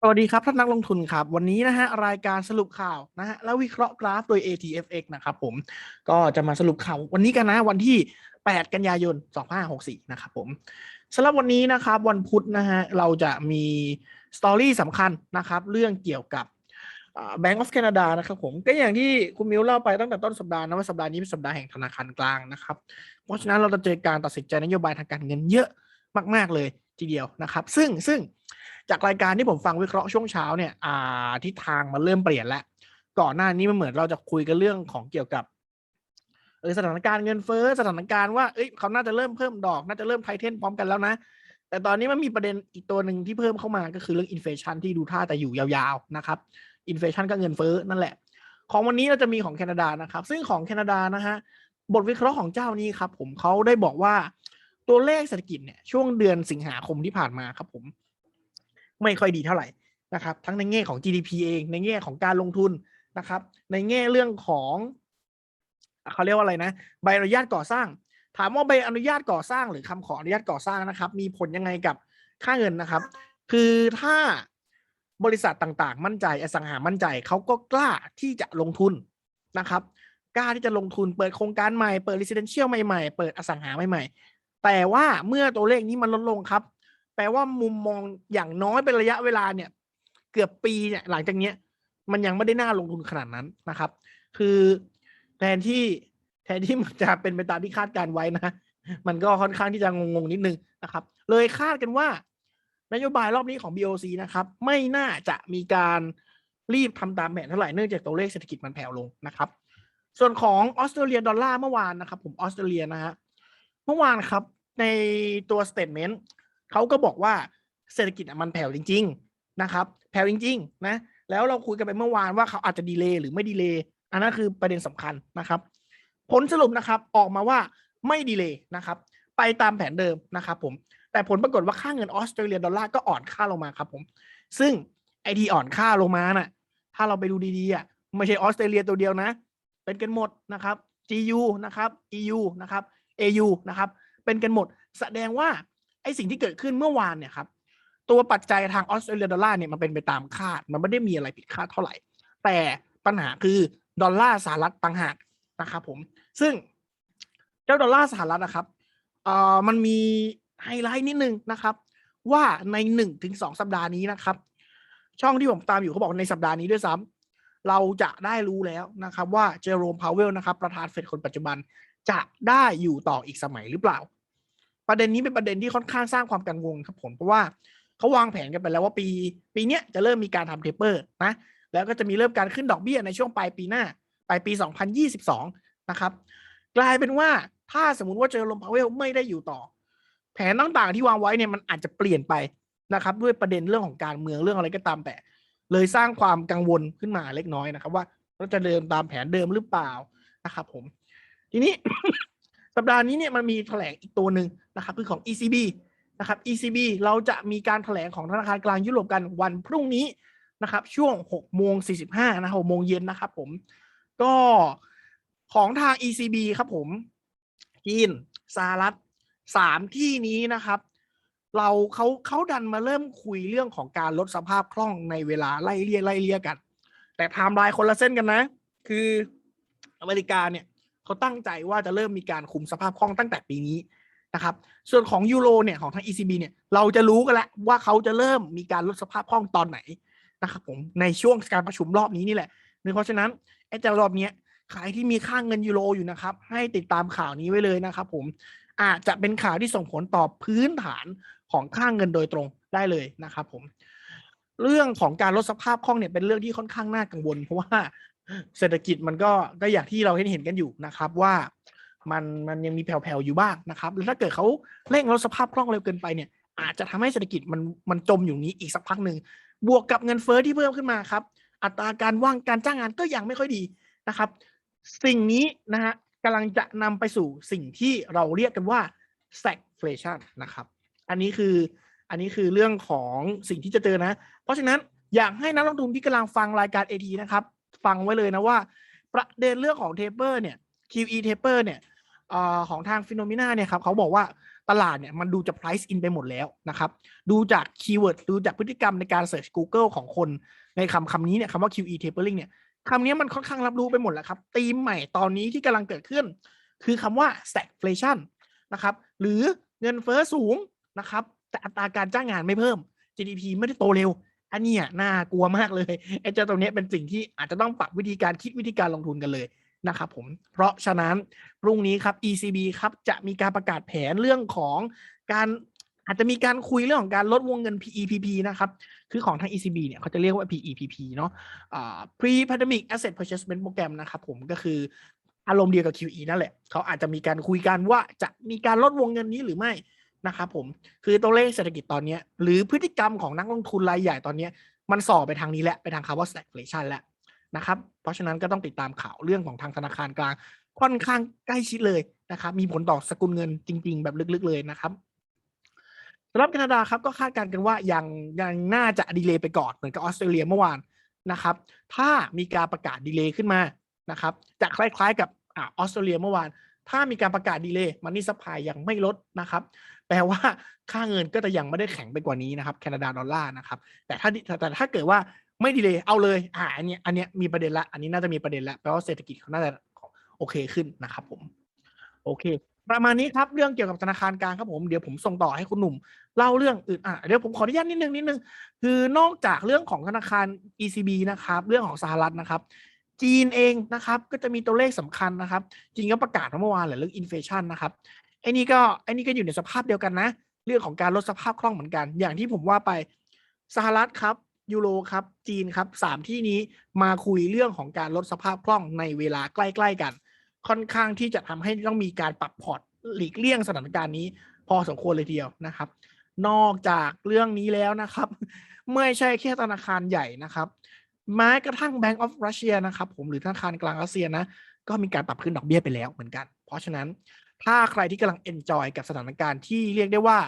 สวัสดีครับท่านนักลงทุนครับ วันนี้นะฮะรายการสรุปข่าวนะฮะแล้ววิเคราะห์กราฟโดย ATFX นะครับผมก็จะมาสรุปข่าววันนี้กันนะวันที่ 8 กันยายน 2564 นะครับผมสำหรับวันนี้นะครับวันพุธนะฮะเราจะมีสตอรี่สำคัญนะครับเรื่องเกี่ยวกับ Bank of Canada นะครับผมก็อย่างที่คุณมิวเล่าไปตั้งแต่ต้นสัปดาห์นะว่าสัปดาห์นี้เป็นสัปดาห์แห่งธนาคารกลางนะครับ เพราะฉะนั้นเราจะเจอการตัดสินใจนโยบายทางการเงินเยอะ มาก ๆ เลยทีเดียวนะครับ ซึ่งซึ่งจากรายการที่ผมฟังวิเคราะห์ช่วงเช้าเนี่ยอ่าทิศทางมันเริ่มเปลี่ยนแล้ว ก่อนหน้านี้มันเหมือนเราจะคุยกันเรื่องของเกี่ยวกับเออสถานการณ์เงินเฟ้อสถานการณ์ว่าเอ้ยเขาน่าจะเริ่มเพิ่มดอก น่าจะเริ่มไทเทนพร้อมกันแล้วนะ แต่ตอนนี้มันมีประเด็นอีกตัวหนึ่งที่เพิ่มเข้ามาก็คือเรื่องอินเฟชันที่ดูท่าจะอยู่ยาวๆนะครับอินเฟชันก็เงินเฟ้อนั่นแหละ ของวันนี้เราจะมีของแคนาดานะครับ ซึ่งของแคนาดานะฮะบทวิเคราะห์ของเจ้านี้ครับผมเขาได้บอกว่า ตัวเลขเศรษฐกิจเนี่ยช่วงเดือนสิงหาคมที่ผ่านมาครับผม ไม่ค่อยดีเท่าไหร่นะครับ ทั้งในแง่ของ GDP เองในแง่ของการลงทุนนะครับ ในแง่เรื่องของเขาเรียกว่าอะไรนะ ใบอนุญาตก่อสร้าง ถามว่าใบอนุญาตก่อสร้างหรือคำขออนุญาตก่อสร้างนะครับ มีผลยังไงกับค่าเงินนะครับ คือถ้าบริษัทต่างๆ มั่นใจอสังหามั่นใจเขาก็กล้าที่จะลงทุนนะครับ กล้าที่จะลงทุนเปิดโครงการใหม่เปิด residential ใหม่ๆ เปิดอสังหาใหม่ๆ แต่ว่าเมื่อตัวเลขนี้มันลดลงครับ แปลว่ามุมมองอย่างน้อยเป็นระยะเวลาเนี่ย เกือบปีเนี่ยหลังจากเนี้ย มันยังไม่ได้น่าลงทุนขนาดนั้นนะครับ คือแทนที่แทนที่มันจะเป็นไปตามที่คาดการไว้นะ มันก็ค่อนข้างที่จะงงๆนิดนึงนะครับ เลยคาดกันว่านโยบายรอบนี้ของ BOC นะครับ ไม่น่าจะมีการรีบทำตามแผนเท่าไหร่เนื่องจากตัวเลขเศรษฐกิจมันแผ่วลงนะครับ ส่วนของออสเตรเลียดอลลาร์เมื่อวานนะครับ ผมออสเตรเลียนะฮะเมื่อวานครับ ในตัวสเต t เมนต์เขาก็บอกว่าเศรษฐกิจมันแผ่วจริง ๆนะครับ แผ่วจริง ๆ นะ แล้วเราคุยกันไปเมื่อวานว่าเขาอาจจะดีเลย์หรือไม่ดีเลย์อันนั้นคือประเด็นสำคัญนะครับ ผลสรุปนะครับออกมาว่าไม่ดีเลย์นะครับ ไปตามแผนเดิมนะครับผมแต่ผลปรากฏว่าค่าเงินออสเตรเลียดอลลาร์ก็อ่อนค่าลงมาครับผม ซึ่งไอที่อ่อนค่าลงมาน่ะ ถ้าเราไปดูดีๆอะไม่ใช่ออสเตรเลียตัวเดียวนะ เป็นกันหมดนะครับ GU นะครับ EU นะครับ AU นะครับ กันหมด แสดงว่าไอสิ่งที่เกิดขึ้นเมื่อวานเนี่ยครับตัวปัจจัยทางออสเตรเลียดอลลาร์เนี่ยมันเป็นไปตามคาด มันไม่ได้มีอะไรผิดคาดเท่าไหร่ แต่ปัญหาคือดอลลาร์สหรัฐต่างหากนะครับผม ซึ่งเจ้าดอลลาร์สหรัฐนะครับเอ่อมันมีไฮไลท์นิดนึงนะครับ ว่าในหนึ่งถึงสองสัปดาห์นี้นะครับ ช่องที่ผมตามอยู่เขาบอกในสัปดาห์นี้ด้วยซ้ำเราจะได้รู้แล้วนะครับ ว่าเจอโรมพาวเวลนะครับ ประธานเฟดคนปัจจุบันจะได้อยู่ต่ออีกสมัยหรือเปล่า ประเด็นนี้เป็นประเด็นที่ค่อนข้างสร้างความกังวลครับผมเพราะว่าเขาวางแผนกันไปแล้วว่าปี ปีนี้จะเริ่มมีการทำเทปเปอร์นะแล้วก็จะมีเริ่มการขึ้นดอกเบี้ยในช่วงปลายปีหน้าปลายปี 2022 นะครับ กลายเป็นว่าถ้าสมมติว่าเจอลมพาวเวลไม่ได้อยู่ต่อ แผนต่างๆที่วางไว้เนี่ยมันอาจจะเปลี่ยนไปนะครับ ด้วยประเด็นเรื่องของการเมืองเรื่องอะไรก็ตามแต่ เลยสร้างความกังวลขึ้นมาเล็กน้อยนะครับ ว่าเราจะเดินตามแผนเดิมหรือเปล่านะครับ ผม ทีนี้ สัปดาห์นี้เนี่ยมันมีแถลงอีกตัวหนึ่งนะครับคือของ ECB นะครับ ECB เราจะมีการแถลงของธนาคารกลางยุโรปกันวันพรุ่งนี้นะครับ ช่วง6โมง45นะ6โมงเย็นนะครับผม ก็ของทาง ECB ครับผมจีนสหรัฐสามที่นี้นะครับ เราเขาเขาดันมาเริ่มคุยเรื่องของการลดสภาพคล่องในเวลาไล่เลี่ยไล่เลี่ยกัน แต่ไทม์ไลน์คนละเส้นกันนะ คืออเมริกาเนี่ย เขาตั้งใจว่าจะเริ่มมีการคุมสภาพคล่องตั้งแต่ปีนี้นะครับ ส่วนของยูโรเนี่ยของทาง ECB เนี่ยเราจะรู้กันแล้วว่าเขาจะเริ่มมีการลดสภาพคล่องตอนไหนนะครับผมในช่วงการประชุมรอบนี้นี่แหละเพราะฉะนั้นไอ้เจ้ารอบเนี้ยใครที่มีค่าเงินยูโรอยู่นะครับ ให้ติดตามข่าวนี้ไว้เลยนะครับผมอาจจะเป็นข่าวที่ส่งผลต่อพื้นฐานของค่าเงินโดยตรงได้เลยนะครับผมเรื่องของการลดสภาพคล่องเนี่ยเป็นเรื่องที่ค่อนข้างน่ากังวล เพราะว่า เศรษฐกิจมันก็ก็อย่างที่เราเห็นเห็นกันอยู่นะครับว่ามันมันยังมีแผ่วๆอยู่บ้างนะครับ แล้วถ้าเกิดเขาเร่งลดสภาพคล่องเร็วเกินไปเนี่ย อาจจะทำให้เศรษฐกิจมันมันจมอยู่นี้อีกสักพักหนึ่งบวกกับเงินเฟ้อที่เพิ่มขึ้นมาครับ อัตราการว่างการจ้างงานก็ยังไม่ค่อยดีนะครับ สิ่งนี้นะฮะกำลังจะนำไปสู่สิ่งที่เราเรียกกันว่า stagflation นะครับ อันนี้คืออันนี้คือเรื่องของสิ่งที่จะเจอนะ เพราะฉะนั้นอยากให้นักลงทุนที่กำลังฟังรายการ AT นะครับ ฟังไว้เลยนะว่า ประเด็นเรื่องของ taper เนี่ย QE taper เนี่ยอของทางฟิโนมิน่าเนี่ยครับเขาบอกว่าตลาดเนี่ยมันดูจะ price in ไปหมดแล้วนะครับ ดูจากคีย์เวิร์ดดูจากพฤติกรรมในการ search Google ของคนในคำคำนี้เนี่ยคำว่า QE tapering เนี่ยคำนี้มันค่อนข้างรับรู้ไปหมดแล้วครับธีมใหม่ตอนนี้ที่กำลังเกิดขึ้น คือคำว่า stagflation นะครับ หรือเงินเฟ้อสูงนะครับ แต่อัตราการจ้างงานไม่เพิ่ม GDP ไม่ได้โตเร็ว อันนี้น่ากลัวมากเลยไอ้เจ้าตรงเนี้ยเป็นสิ่งที่อาจจะต้องปรับวิธีการคิดวิธีการลงทุนกันเลยนะครับผม เพราะฉะนั้นพรุ่งนี้ครับ ECB ครับจะมีการประกาศแผนเรื่องของการอาจจะมีการคุยเรื่องของการลดวงเงิน PEPP นะครับ คือของทาง ECB เนี่ยเขาจะเรียกว่า PEPP เนาะอ่า Pre-Pandemic Asset Purchasement Program นะครับผมก็คืออารมณ์เดียวกับ QE นั่นแหละ เขาอาจจะมีการคุยกันว่าจะมีการลดวงเงินนี้หรือไม่ นะครับผมคือตัวเลขเศรษฐกิจตอนนี้หรือพฤติกรรมของนักลงทุนรายใหญ่ตอนนี้ มันส่อไปทางนี้แหละ ไปทางคำว่า stagflation แล้วนะครับเพราะฉะนั้นก็ต้องติดตามข่าวเรื่องของทางธนาคารกลางค่อนข้างใกล้ชิดเลยนะครับ มีผลต่อสกุลเงินจริง ๆ แบบลึกๆเลยนะครับสำหรับแคนาดาครับก็คาดการณ์กันว่ายังยังน่าจะดีเลย์ไปก่อนเหมือนกับออสเตรเลียเมื่อวานนะครับ ถ้ามีการประกาศดีเลย์ขึ้นมานะครับจะคล้ายๆกับออสเตรเลียเมื่อวาน ถ้ามีการประกาศดีเลย์มันนี่สปายยังไม่ลดนะครับ แปลว่าค่าเงินก็จะยังไม่ได้แข็งไปกว่านี้นะครับแคนาดาดอลลาร์นะครับ แต่ถ้าแต่ถ้าเกิดว่าไม่ดีเลยเอาเลยอ่าอันนี้อันนี้มีประเด็นละ อันนี้น่าจะมีประเด็นละแปลว่าเศรษฐกิจเขาน่าจะโอเคขึ้นนะครับผม โอเค ประมาณนี้ครับเรื่องเกี่ยวกับธนาคารกลางครับผมเดี๋ยวผมส่งต่อให้คุณหนุ่มเล่าเรื่องอื่นอะเดี๋ยวผมขออนุญาตนิดนึงนิดนึงคือนอกจากเรื่องของธนาคาร ECB นะครับ เรื่องของสหรัฐนะครับ จีนเองนะครับก็จะมีตัวเลขสำคัญนะครับ จีนก็ประกาศเมื่อวานแหละเรื่องอินเฟชันนะครับไอ้นี่ก็ไอ้นี่ก็อยู่ในสภาพเดียวกันนะ เรื่องของการลดสภาพคล่องเหมือนกัน อย่างที่ผมว่าไปสหรัฐครับยูโรครับจีนครับสามที่นี้มาคุยเรื่องของการลดสภาพคล่องในเวลาใกล้ ๆกัน ค่อนข้างที่จะทำให้ต้องมีการปรับพอร์ตหลีกเลี่ยงสถานการณ์นี้พอสมควรเลยทีเดียวนะครับ นอกจากเรื่องนี้แล้วนะครับ ไม่ใช่แค่ธนาคารใหญ่นะครับ แม้กระทั่ง Bank of Russia นะครับผมหรือธนาคารกลางรัสเซียนะ ก็มีการปรับขึ้นดอกเบี้ยไปแล้วเหมือนกัน เพราะฉะนั้นถ้าใครที่กำลัง enjoy กับสถานการณ์ที่เรียกได้ว่า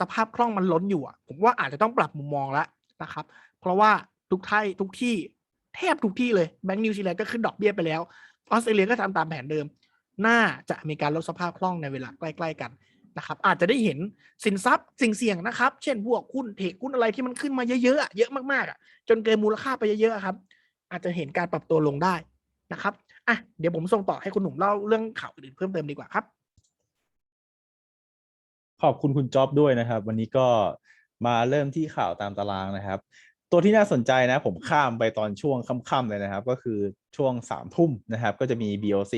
สภาพคล่องมันล้นอยู่อะ ผมว่าอาจจะต้องปรับมุมมองแล้วนะครับ เพราะว่าทุกที่ทุกที่แทบทุกที่เลยแบงก์นิวซีแลนด์ก็ขึ้นดอกเบี้ยไปแล้วออสเตรเลียก็ทำตามแผนเดิม น่าจะมีการลดสภาพคล่องในเวลาใกล้ ๆ กัน นะครับอาจจะได้เห็นสินทรัพย์สิ่งเสี่ยงนะครับ เช่นพวกหุ้นเทคหุ้นอะไรที่มันขึ้นมาเยอะๆเยอะมากๆจนเกินมูลค่าไปเยอะๆครับ อาจจะเห็นการปรับตัวลงได้นะครับอะเดี๋ยวผมส่งต่อให้คุณหนุ่มเล่าเรื่องข่าวอื่นเพิ่มเติมดีกว่าครับ ขอบคุณคุณจ๊อบด้วยนะครับ วันนี้ก็มาเริ่มที่ข่าวตามตารางนะครับ ตัวที่น่าสนใจนะ ผมข้ามไปตอนช่วงค่ำๆเลยนะครับ ก็คือช่วงสามทุ่มนะครับ ก็จะมี BOC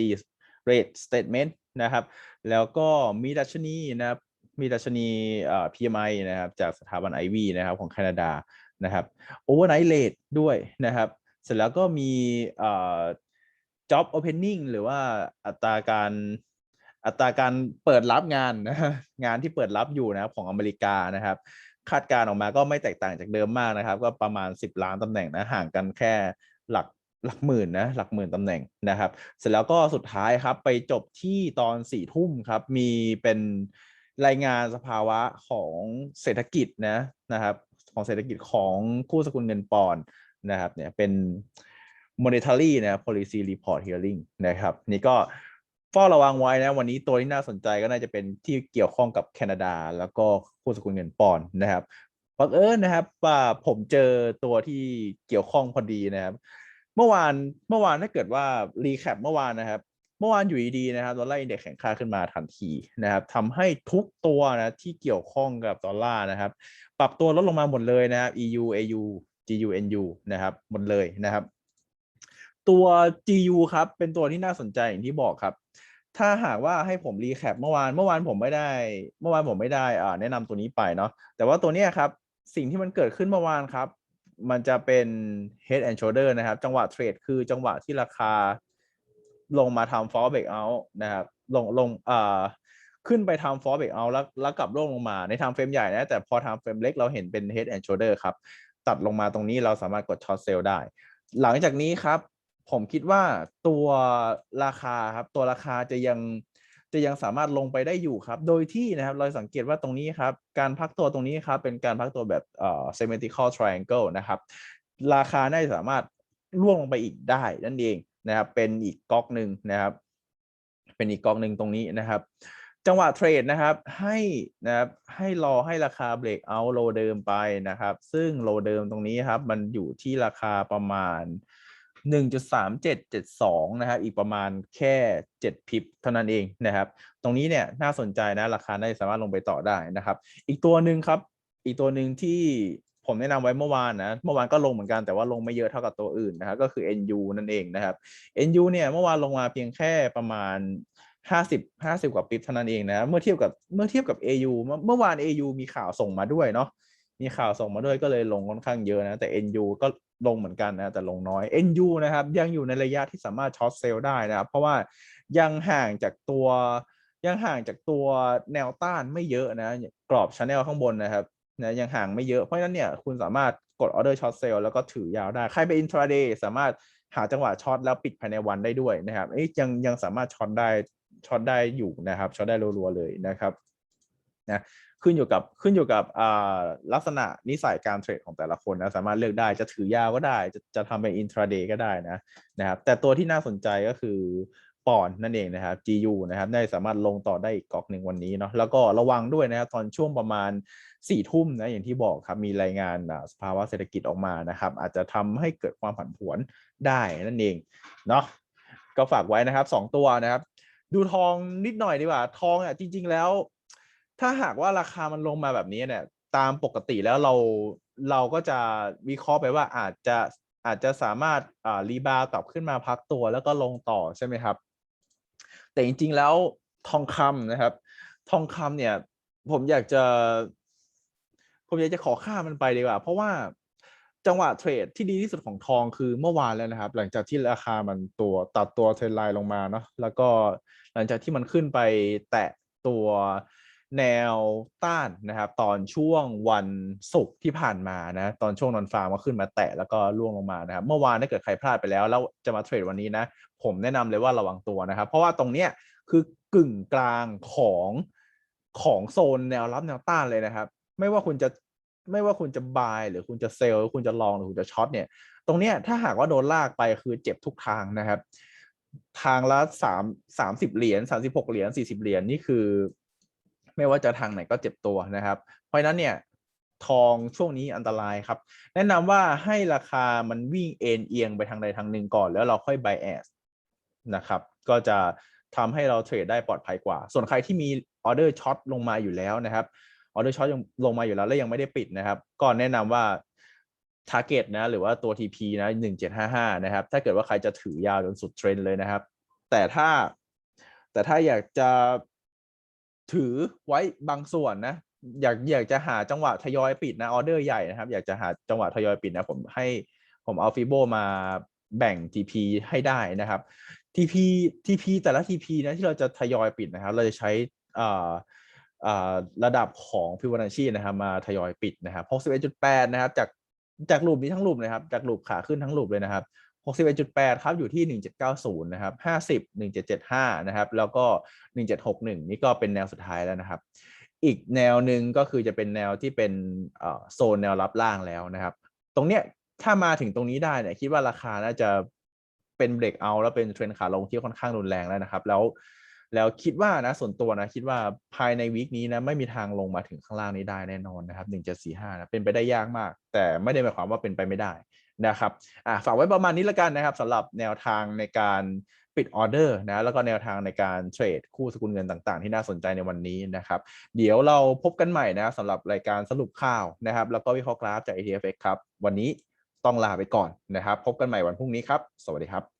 rate statement นะครับ แล้วก็มีดัชนีนะครับมีดัชนีเอ่อ PMI นะครับจากสถาบัน IV นะครับของแคนาดานะครับ overnight rate ด้วยนะครับ เสร็จแล้วก็มีเอ่อ job opening หรือว่าอัตราการอัตราการเปิดรับงานนะงานที่เปิดรับอยู่นะครับของอเมริกานะครับ คาดการออกมาก็ไม่แตกต่างจากเดิมมากนะครับ ก็ประมาณ 10 ล้านตำแหน่งนะห่างกันแค่หลัก หลักหมื่นนะหลักหมื่นตำแหน่งนะครับ เสร็จแล้วก็สุดท้ายครับไปจบที่ตอนสี่ทุ่มครับ มีเป็นรายงานสภาวะของเศรษฐกิจนะนะครับ ของเศรษฐกิจของคู่สกุลเงินปอนด์นะครับเนี่ยเป็น monetary นะ policy report hearing นะครับ นี่ก็เฝ้าระวังไว้นะ วันนี้ตัวที่น่าสนใจก็น่าจะเป็นที่เกี่ยวข้องกับแคนาดา แล้วก็คู่สกุลเงินปอนด์นะครับบังเอิญนะครับว่าผมเจอตัวที่เกี่ยวข้องพอดีนะครับ เมื่อวานเมื่อวานถ้าเกิดว่ารีแคปเมื่อวานนะครับ เมื่อวานอยู่ดีๆนะครับดอลลาร์อินเด็กซ์แข็งค่าขึ้นมาทันทีนะครับทำให้ทุกตัวนะที่เกี่ยวข้องกับดอลลาร์นะครับ ปรับตัวลดลงมาหมดเลยนะครับ EU AU GU NU นะครับหมดเลยนะครับ ตัว GU ครับเป็นตัวที่น่าสนใจอย่างที่บอกครับถ้าหากว่าให้ผมรีแคปเมื่อวานเมื่อวานผมไม่ได้ เมื่อวานผมไม่ได้อ่าแนะนำตัวนี้ไปเนาะแต่ว่าตัวเนี้ยครับ สิ่งที่มันเกิดขึ้นเมื่อวานครับ มันจะเป็น head and shoulder นะครับ จังหวะเทรดคือจังหวะที่ราคาลงมาทำ fall back out นะครับ ลงลงอ่าขึ้นไปทำ fall back out แล้วแล้วกลับร่วงลงมาในทำเฟรมใหญ่นะ แต่พอทำเฟรมเล็กเราเห็นเป็น head and shoulder ครับ ตัดลงมาตรงนี้เราสามารถกด short sell ได้ หลังจากนี้ครับ ผมคิดว่าตัวราคาครับ ตัวราคาจะยัง จะยังสามารถลงไปได้อยู่ครับ โดยที่นะครับเราสังเกตว่าตรงนี้ครับ การพักตัวตรงนี้ครับเป็นการพักตัวแบบเอ่อ symmetrical triangle นะครับ ราคาน่าจะสามารถล่วงลงไปอีกได้นั่นเองนะครับ เป็นอีกก๊อกหนึ่งนะครับ เป็นอีกก๊อกหนึ่งตรงนี้นะครับจังหวะเทรดนะครับให้นะครับให้รอให้ราคาเบรกเอาโลเดิมไปนะครับ ซึ่งโลเดิมตรงนี้ครับ มันอยู่ที่ราคาประมาณ 1.3772 นะครับ อีกประมาณแค่ 7 พิบเท่านั้นเองนะครับ ตรงนี้เนี่ยน่าสนใจนะ ราคาน่าจะสามารถลงไปต่อได้นะครับ อีกตัวหนึ่งครับ อีกตัวหนึ่งที่ผมแนะนำไว้เมื่อวานนะ เมื่อวานก็ลงเหมือนกันแต่ว่าลงไม่เยอะเท่ากับตัวอื่นนะครับ ก็คือ NU นั่นเองนะครับ NU เนี่ยเมื่อวานลงมาเพียงแค่ประมาณ50 50 กว่าปิบเท่านั้นเองนะ เมื่อเทียบกับเมื่อเทียบกับ AU เมื่อเมื่อวาน AU มีข่าวส่งมาด้วยเนาะมีข่าวส่งมาด้วยก็เลยลงค่อนข้างเยอะนะ แต่ NU ก็ ลงเหมือนกันนะแต่ลงน้อย NU นะครับยังอยู่ในระยะที่สามารถช็อตเซลล์ได้นะครับ เพราะว่ายังห่างจากตัวยังห่างจากตัวแนวต้านไม่เยอะนะ กรอบช anel ข้างบนนะครับนะยังห่างไม่เยอะเพราะฉะนั้นเนี่ยคุณสามารถกดออเดอร์ช็อตเซลล์แล้วก็ถือยาวได้ ใครไป intraday สามารถหาจังหวะช็อตแล้วปิดภายในวันได้ด้วยนะครับเอ้ยยังยังสามารถช็อตได้ช็อตได้อยู่นะครับช็อตได้รัวๆเลยนะครับนะ ขึ้นอยู่กับขึ้นอยู่กับลักษณะนิสัยการเทรดของแต่ละคนนะสามารถเลือกได้จะถือยาวก็ได้ จะจะทำเป็น intraday ก็ได้นะนะครับแต่ตัวที่น่าสนใจก็คือปอนนั่นเองนะครับ GU นะครับได้สามารถลงต่อได้อีกกอกหนึ่งวันนี้เนาะแล้วก็ระวังด้วยนะครับตอนช่วงประมาณสี่ทุ่มนะอย่างที่บอกครับมีรายงานสภาวะเศรษฐกิจออกมานะครับ อาจจะทำให้เกิดความผันผวนได้นั่นเองเนาะก็ฝากไว้นะครับสองตัวนะครับ ดูทองนิดหน่อยดีกว่า ทองอะจริง ๆ แล้ว ถ้าหากว่าราคามันลงมาแบบนี้เนี่ย ตามปกติแล้วเราเราก็จะวิเคราะห์ไปว่าอาจจะอาจจะสามารถอ่ารีบาวกลับขึ้นมาพักตัวแล้วก็ลงต่อใช่ไหมครับ แต่จริง ๆแล้วทองคำนะครับ ทองคำเนี่ย ผมอยากจะ ผมอยากจะขอข้ามันไปดีกว่า เพราะว่าจังหวะเทรดที่ดีที่สุดของทองคือเมื่อวานแล้วนะครับ หลังจากที่ราคามันตัวตัดตัวเทรนไลน์ลงมาเนาะแล้วก็หลังจากที่มันขึ้นไปแตะตัว แนวต้านนะครับตอนช่วงวันศุกร์ที่ผ่านมานะตอนช่วงนอนฟาร์มก็ขึ้นมาแตะแล้วก็ล่วงลงมานะครับเมื่อวานถ้าเกิดใครพลาดไปแล้ว แล้วจะมาเทรดวันนี้นะ ผมแนะนำเลยว่าระวังตัวนะครับ เพราะว่าตรงเนี้ยคือกึ่งกลางของของโซนแนวรับแนวต้านเลยนะครับ ไม่ว่าคุณจะไม่ว่าคุณจะบายหรือคุณจะเซลล์หรือคุณจะลองหรือคุณจะช็อตเนี่ย ตรงเนี้ยถ้าหากว่าโดนลากไปคือเจ็บทุกทางนะครับ ทางละสามสามสิบเหรียญสามสิบหกเหรียญสี่สิบเหรียญนี่คือ ไม่ว่าจะทางไหนก็เจ็บตัวนะครับ เพราะนั้นเนี่ยทองช่วงนี้อันตรายครับ แนะนำว่าให้ราคามันวิ่งเอ็นเอียงไปทางใดทางหนึ่งก่อนแล้วเราค่อย buy as นะครับ ก็จะทำให้เราเทรดได้ปลอดภัยกว่า ส่วนใครที่มีออเดอร์ช็อตลงมาอยู่แล้วนะครับออเดอร์ช็อตยังลงมาอยู่แล้ว แล้วยังไม่ได้ปิดนะครับก็แนะนำว่า target นะหรือว่าตัว TP นะ1755 นะครับ ถ้าเกิดว่าใครจะถือยาวจนสุดเทรนด์เลยนะครับ แต่ถ้าแต่ถ้าอยากจะ ถือไว้บางส่วนนะ อยากอยากจะหาจังหวะทยอยปิดนะออเดอร์ใหญ่นะครับ อยากจะหาจังหวะทยอยปิดนะ ผมให้ผมเอาฟิโบมาแบ่ง TP ให้ได้นะครับ TP TP แต่ละ TP นะที่เราจะทยอยปิดนะครับ เราจะใช้อ่าระดับของ Fibonacci นะครับมาทยอยปิดนะครับ 61.8 นะครับ จากจากรูปนี้ทั้งรูปนะครับ จากรูปขาขึ้นทั้งรูปเลยนะครับ 61.8 ครับ อยู่ที่ 1790 นะครับ 50 1775 นะครับ แล้วก็ 1761 นี่ก็เป็นแนวสุดท้ายแล้วนะครับ อีกแนวหนึ่งก็คือจะเป็นแนวที่เป็นโซนแนวรับล่างแล้วนะครับ ตรงเนี้ยถ้ามาถึงตรงนี้ได้เนี่ยคิดว่าราคาน่าจะเป็นเบรกเอาแล้วเป็นเทรนขาลงที่ค่อนข้างรุนแรงแล้วนะครับ แล้ว แล้วคิดว่านะส่วนตัวนะคิดว่าภายในวีคนี้นะไม่มีทางลงมาถึงข้างล่างนี้ได้แน่นอนนะครับ1745นะเป็นไปได้ยากมาก แต่ไม่ได้หมายความว่าเป็นไปไม่ได้นะครับอ่าฝากไว้ประมาณนี้ละกันนะครับสำหรับแนวทางในการปิดออเดอร์นะแล้วก็แนวทางในการเทรดคู่สกุลเงินต่างๆ ที่น่าสนใจในวันนี้นะครับเดี๋ยวเราพบกันใหม่นะสำหรับรายการสรุปข่าวนะครับ แล้วก็วิเคราะห์กราฟจาก ATFX ครับ วันนี้ต้องลาไปก่อนนะครับ พบกันใหม่วันพรุ่งนี้ครับ สวัสดีครับ